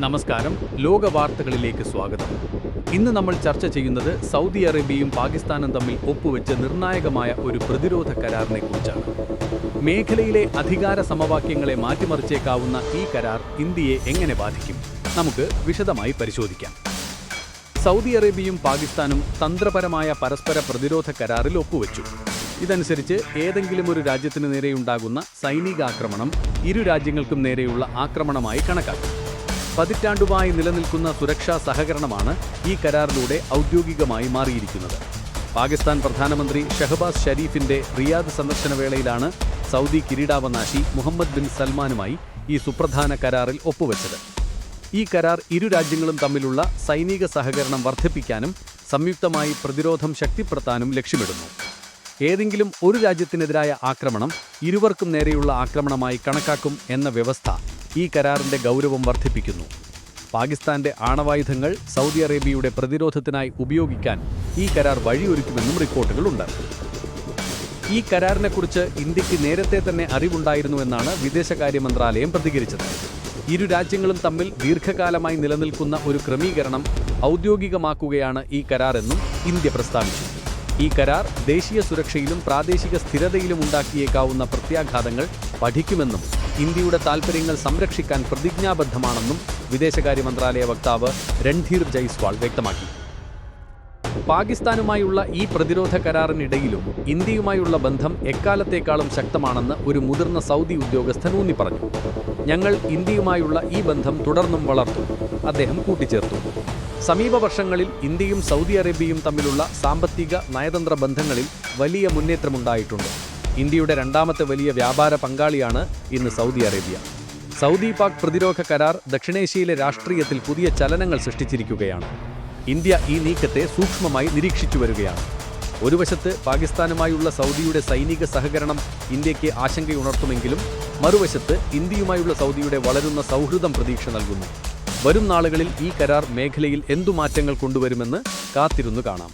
നമസ്കാരം. ലോക വാർത്തകളിലേക്ക് സ്വാഗതം. ഇന്ന് നമ്മൾ ചർച്ച ചെയ്യുന്നത് സൗദി അറേബ്യയും പാകിസ്ഥാനും തമ്മിൽ ഒപ്പുവെച്ച നിർണായകമായ ഒരു പ്രതിരോധ കരാറിനെ കുറിച്ചാണ്. മേഖലയിലെ അധികാര സമവാക്യങ്ങളെ മാറ്റിമറിച്ചേക്കാവുന്ന ഈ കരാർ ഇന്ത്യയെ എങ്ങനെ ബാധിക്കും? നമുക്ക് വിശദമായി പരിശോധിക്കാം. സൗദി അറേബ്യയും പാകിസ്ഥാനും തന്ത്രപരമായ പരസ്പര പ്രതിരോധ കരാറിൽ ഒപ്പുവെച്ചു. ഇതനുസരിച്ച് ഏതെങ്കിലും ഒരു രാജ്യത്തിന് നേരെയുണ്ടാകുന്ന സൈനികാക്രമണം ഇരു രാജ്യങ്ങൾക്കും നേരെയുള്ള ആക്രമണമായി കണക്കാക്കും. പതിറ്റാണ്ടുമായി നിലനിൽക്കുന്ന സുരക്ഷാ സഹകരണമാണ് ഈ കരാറിലൂടെ ഔദ്യോഗികമായി മാറിയിരിക്കുന്നത്. പാകിസ്ഥാൻ പ്രധാനമന്ത്രി ഷഹബാസ് ഷരീഫിന്റെ റിയാദ് സന്ദർശന വേളയിലാണ് സൗദി കിരീടാവനാശി മുഹമ്മദ് ബിൻ സൽമാനുമായി ഈ സുപ്രധാന കരാറിൽ ഒപ്പുവെച്ചത്. ഈ കരാർ ഇരു രാജ്യങ്ങളും തമ്മിലുള്ള സൈനിക സഹകരണം വർദ്ധിപ്പിക്കാനും സംയുക്തമായി പ്രതിരോധം ശക്തിപ്പെടുത്താനും ലക്ഷ്യമിടുന്നു. ഏതെങ്കിലും ഒരു രാജ്യത്തിനെതിരായ ആക്രമണം ഇരുവർക്കും നേരെയുള്ള ആക്രമണമായി കണക്കാക്കും എന്ന വ്യവസ്ഥ ഈ കരാറിന്റെ ഗൗരവം വർദ്ധിപ്പിക്കുന്നു. പാകിസ്ഥാന്റെ ആണവായുധങ്ങൾ സൗദി അറേബ്യയുടെ പ്രതിരോധത്തിനായി ഉപയോഗിക്കാൻ ഈ കരാർ വഴിയൊരുക്കുമെന്നും റിപ്പോർട്ടുകളുണ്ട്. ഈ കരാറിനെക്കുറിച്ച് ഇന്ത്യയ്ക്ക് നേരത്തെ തന്നെ അറിവുണ്ടായിരുന്നുവെന്നാണ് വിദേശകാര്യ മന്ത്രാലയം പ്രതികരിച്ചത്. ഇരു രാജ്യങ്ങളും തമ്മിൽ ദീർഘകാലമായി നിലനിൽക്കുന്ന ഒരു ക്രമീകരണം ഔദ്യോഗികമാക്കുകയാണ് ഈ കരാറെന്നും ഇന്ത്യ പ്രസ്താവിച്ചു. ഈ കരാർ ദേശീയ സുരക്ഷയിലും പ്രാദേശിക സ്ഥിരതയിലും ഉണ്ടാക്കിയേക്കാവുന്ന പ്രത്യാഘാതങ്ങൾ പഠിക്കുമെന്നും ഇന്ത്യയുടെ താൽപ്പര്യങ്ങൾ സംരക്ഷിക്കാൻ പ്രതിജ്ഞാബദ്ധമാണെന്നും വിദേശകാര്യ മന്ത്രാലയ വക്താവ് രൺധീർ ജയ്സ്വാൾ വ്യക്തമാക്കി. പാകിസ്ഥാനുമായുള്ള ഈ പ്രതിരോധ കരാറിനിടയിലും ഇന്ത്യയുമായുള്ള ബന്ധം എക്കാലത്തേക്കാളും ശക്തമാണെന്ന് ഒരു മുതിർന്ന സൗദി ഉദ്യോഗസ്ഥൻ ഊന്നി പറഞ്ഞു ഞങ്ങൾ ഇന്ത്യയുമായുള്ള ഈ ബന്ധം തുടർന്നും വളർത്തും. അദ്ദേഹം കൂട്ടിച്ചേർത്തു. സമീപ വർഷങ്ങളിൽ ഇന്ത്യയും സൗദി അറേബ്യയും തമ്മിലുള്ള സാമ്പത്തിക നയതന്ത്ര ബന്ധങ്ങളിൽ വലിയ മുന്നേറ്റമുണ്ടായിട്ടുണ്ട്. ഇന്ത്യയുടെ രണ്ടാമത്തെ വലിയ വ്യാപാര പങ്കാളിയാണ് ഇന്ന് സൗദി അറേബ്യ. സൗദി പാക് പ്രതിരോധ കരാർ ദക്ഷിണേഷ്യയിലെ രാഷ്ട്രീയത്തിൽ പുതിയ ചലനങ്ങൾ സൃഷ്ടിച്ചിരിക്കുകയാണ്. ഇന്ത്യ ഈ നീക്കത്തെ സൂക്ഷ്മമായി നിരീക്ഷിച്ചു വരികയാണ്. ഒരു വശത്ത് പാകിസ്ഥാനുമായുള്ള സൗദിയുടെ സൈനിക സഹകരണം ഇന്ത്യയ്ക്ക് ആശങ്കയുണർത്തുമെങ്കിലും മറുവശത്ത് ഇന്ത്യയുമായുള്ള സൗദിയുടെ വളരുന്ന സൗഹൃദം പ്രതീക്ഷ നൽകുന്നു. വരും നാളുകളിൽ ഈ കരാർ മേഖലയിൽ എന്തു മാറ്റങ്ങൾ കൊണ്ടുവരുമെന്ന് കാത്തിരുന്നു കാണാം.